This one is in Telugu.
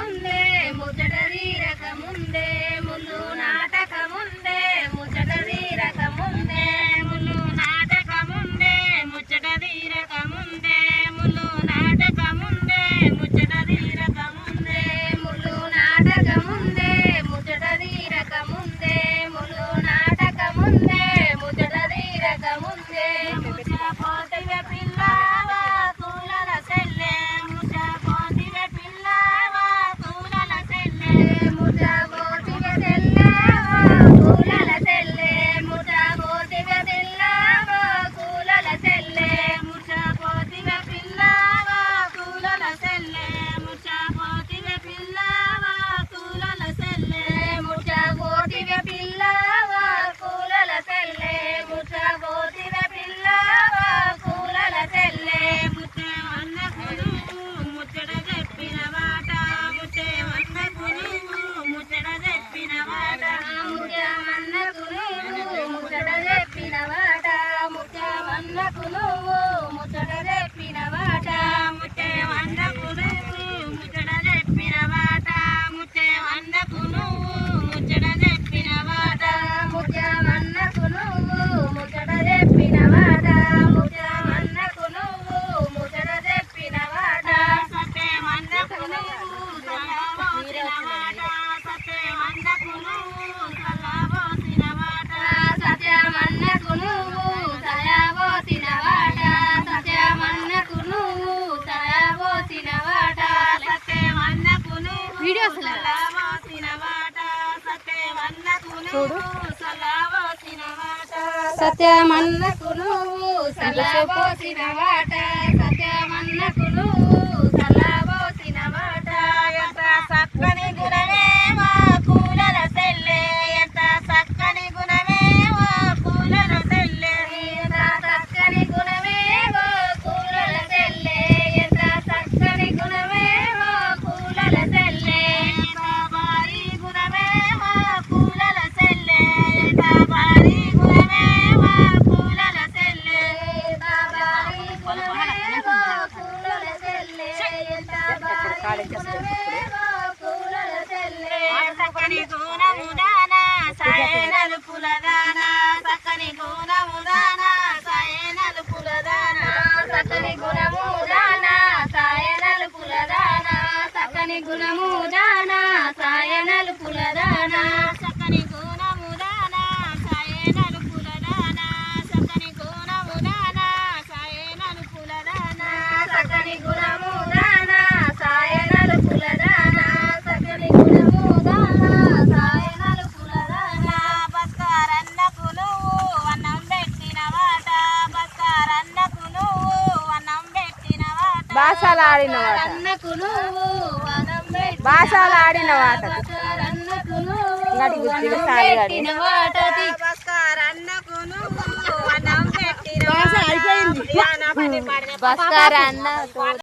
నాటకముందే ముచ్చట తీరకముందే ముందు నాటకముందే ముచ్చట తీరకముందే ముందు నాటకముందే ముచ్చట తీరకముందే ముందు నాటక చూడు. సత్యమన్నకు నువ్వు సలవోసిన వాట. చక్కని గుణముదానా సాయనలు పులదానా చక్కని గుణముదానా సాయనలు పులదానా చక్కని గుణముదానా సాయనలు పులదానా చక్కని గుణముదానా సాయనలు పులదానా చక్కని బాసాలు ఆడినవాట. బాసాలు ఆడినవాట. గడి అన్న